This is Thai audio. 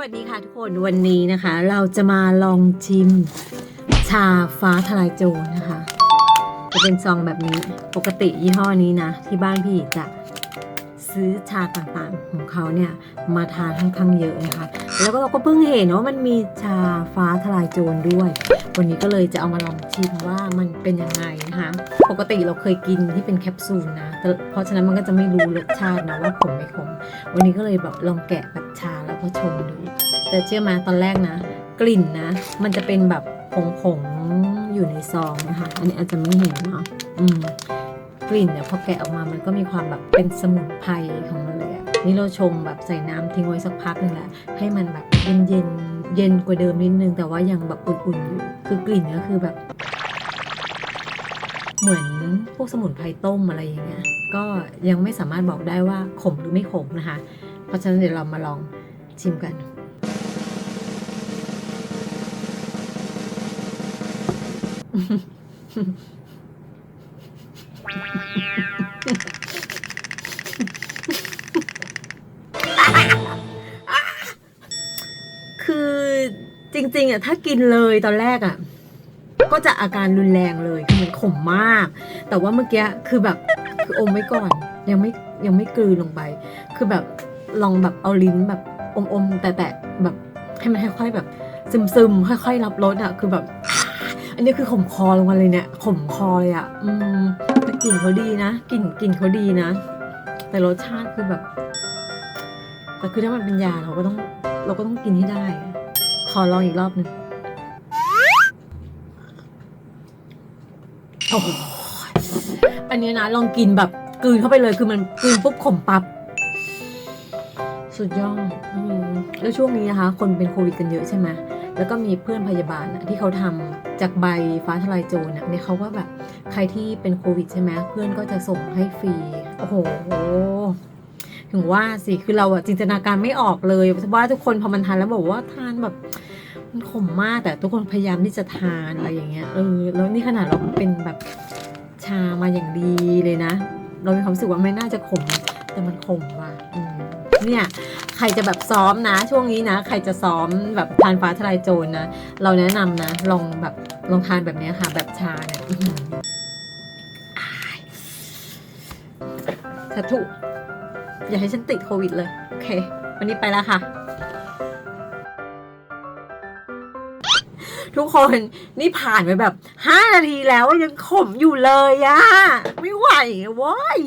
วัสดีค่ะทุกคนวันนี้นะคะ เราจะมาลองชิม ชาฟ้าทลายโจรนะคะ จะเป็นซองแบบนี้ปกติยี่ห้อนี้นะ ที่บ้านพี่จะซื้อชาต่างๆ ของเขาเนี่ยมาทานค่อนข้างเยอะนะคะ แล้วก็เราก็เพิ่งเห็นว่ามันมีชาฟ้าทลายโจรด้วย วันนี้ก็เลยจะเอามาลองชิมว่ามันเป็นยังไงนะคะ ปกติเราเคยกินที่เป็นแคปซูลนะแต่เพราะฉะนั้นมันก็จะไม่รู้รสชาตินะว่าขมไม่ขม วันนี้ก็เลยแบบลองแกะแบบชาแล้วก็ชมดู แต่เชื่อมาตอนแรกนะ กลิ่นนะ มันจะเป็นแบบผงๆอยู่ในซองนะคะ อันนี้อาจจะไม่เห็นเนาะอืมกลิ่นเนี่ยพอแกะออกมามันก็มีความแบบเป็นสมุนไพรของมันเลยอะนี่เราชงแบบใส่น้ำทิ้งไว้สักพักหนึงแหละให้มันแบบเย็นเย็นๆ เย็นกว่าเดิมนิดนึง แต่ว่ายังแบบอุ่นๆอยู่คือกลิ่นก็คือแบบ เหมือนพวกสมุนไพรต้มอะไรอย่างเงี้ยก็ยังไม่สามารถบอกได้ว่าขมหรือไม่ขมนะคะ เพราะฉะนั้นเดี๋ยวเรามาลองชิมกันคือ จริงๆอะถ้ากินเลยตอนแรกอะก็จะอาการรุนแรงเลยคือมันขมมาก แต่ว่าเมื่อกี้คือแบบคืออมไว้ก่อน ยังไม่ยังไม่กลืนลงไป คือแบบลองแบบเอาลิ้นแบบอมๆแต่แต่แบบให้มันค่อยๆแบบซึมๆค่อยๆรับรสอะคือแบบ อันนี้คือขมคอลงมาเลยเนี่ยขมคอเลยอะ อืมแต่กลิ่นเขาดีนะกลิ่นกลิ่นเขาดีนะ แต่รสชาติคือแบบ แต่คือถ้ามันเป็นยาเราก็ต้อง เราก็ต้องกินให้ได้ ขอลองอีกรอบหนึ่งอันนี้นะลองกินแบบกลืนเข้าไปเลยคือมันกลืนปุ๊บขมปับ๊บสุดยอดแล้วช่วงนี้นะคะ คนเป็นโควิดกันเยอะใช่ไหมแล้วก็มีเพื่อนพยาบาลอะที่เขาทำจากใบฟ้าทลายโจรเนี่ยเขาก็แบบใครที่เป็นโควิดใช่ไหมเพื่อนก็จะส่งให้ฟรี โอ้โห ถึงว่าสิคือเราอะจินตนาการไม่ออกเลยว่าทุกคนพอมันทานแล้วบอกว่าทานแบบมันขมมากแต่ทุกคนพยายามที่จะทานอะไรอย่างเงี้ยเออแล้วนี่ขนาดเราเป็นแบบชามาอย่างดีเลยนะ เรามีความรู้สึกว่าไม่น่าจะขม แต่มันขมว่ะเนี่ยใครจะแบบซ้อมนะ ช่วงนี้นะ ใครจะซ้อมแบบทานฟ้าทลายโจรนะเราแนะนำนะ ลองแบบลองทานแบบนี้ค่ะ แบบชาเนี่ยถ้ายสาธุ อย่าให้ฉันติดโควิดเลย โอเค วันนี้ไปแล้วค่ะ ทุกคนนี่ผ่านไปแบบ 5 นาทีแล้วยังขมอยู่เลยอะไม่ไหวว้ย